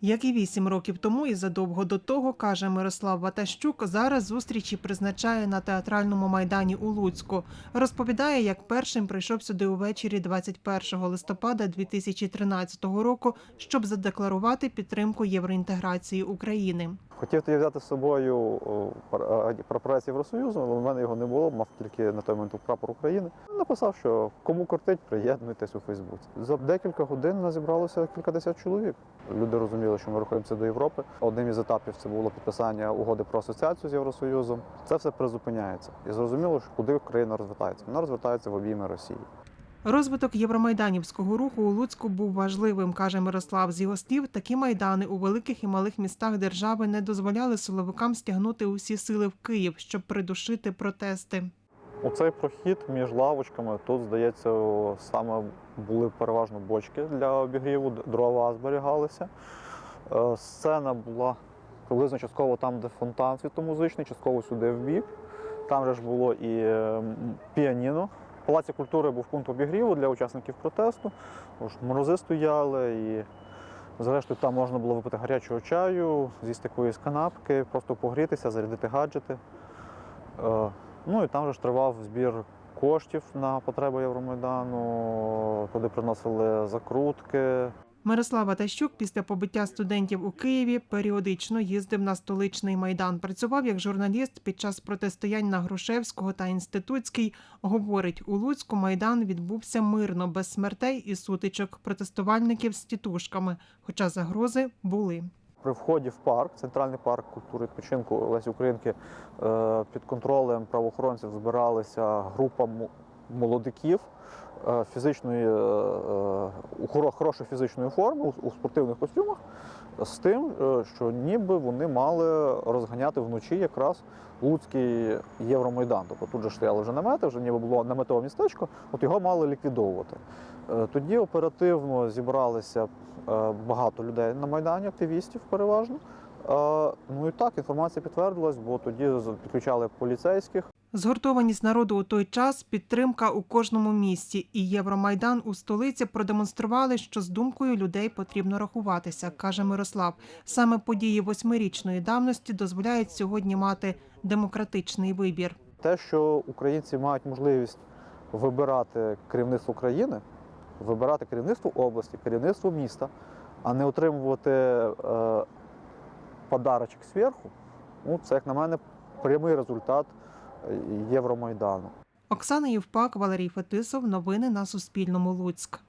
Як і вісім років тому, і задовго до того, каже Мирослав Ватащук, зараз зустрічі призначає на театральному майдані у Луцьку. Розповідає, як першим прийшов сюди увечері 21 листопада 2013 року, щоб задекларувати підтримку євроінтеграції України. Хотів тоді взяти з собою прапорець Євросоюзу, але в мене його не було, мав тільки на той момент прапор України. Написав, що кому кортить, приєднуйтесь у Фейсбуці. За декілька годин нас зібралося кількадесят чоловік. Люди розуміли, що ми рухаємося до Європи. Одним із етапів це було підписання угоди про асоціацію з Євросоюзом. Це все призупиняється. І зрозуміло, що куди країна розвертається. Вона розвертається в обійми Росії. Розвиток євромайданівського руху у Луцьку був важливим, каже Мирослав. З його слів, такі майдани у великих і малих містах держави не дозволяли силовикам стягнути усі сили в Київ, щоб придушити протести. Оцей прохід між лавочками тут, здається, саме були переважно бочки для обігріву, дрова зберігалися. Е, Сцена була приблизно частково там, де фонтан світомузичний, частково сюди в бік. Там же ж було і піаніно. Палаці культури був пункт обігріву для учасників протесту. Тож морози стояли і. Зрештою, там можна було випити гарячого чаю, з'їсти якоїсь канапки, просто погрітися, зарядити гаджети. Е, Ну і там же ж тривав збір коштів на потреби Євромайдану. Туди приносили закрутки. Мирослав Ватащук після побиття студентів у Києві періодично їздив на столичний майдан. Працював як журналіст під час протистоянь на Грушевського та Інститутський. Говорить, у Луцьку майдан відбувся мирно, без смертей і сутичок протестувальників з тітушками, хоча загрози були. При вході в парк, центральний парк культури відпочинку Лесі Українки, е, під контролем правоохоронців збиралася група молодиків е, фізичної, е, е, хорошої фізичної форми, у- спортивних костюмах, з тим, що ніби вони мали розганяти вночі якраз Луцький Євромайдан. Тобто тут же стояли вже намети, вже ніби було наметове містечко, от його мали ліквідовувати. Тоді оперативно зібралися багато людей на Майдані, активістів переважно. Ну і так, інформація підтвердилась, бо тоді підключали поліцейських. Згуртованість народу у той час, підтримка у кожному місті і Євромайдан у столиці продемонстрували, що з думкою людей потрібно рахуватися, каже Мирослав. Саме події восьмирічної давності дозволяють сьогодні мати демократичний вибір. Те, що українці мають можливість вибирати керівництво країни, вибирати керівництво області, керівництво міста, а не отримувати е, подарочок зверху, ну це, як на мене, прямий результат Євромайдану. Оксана Євпак, Валерій Фетисов. Новини на Суспільному. Луцьк.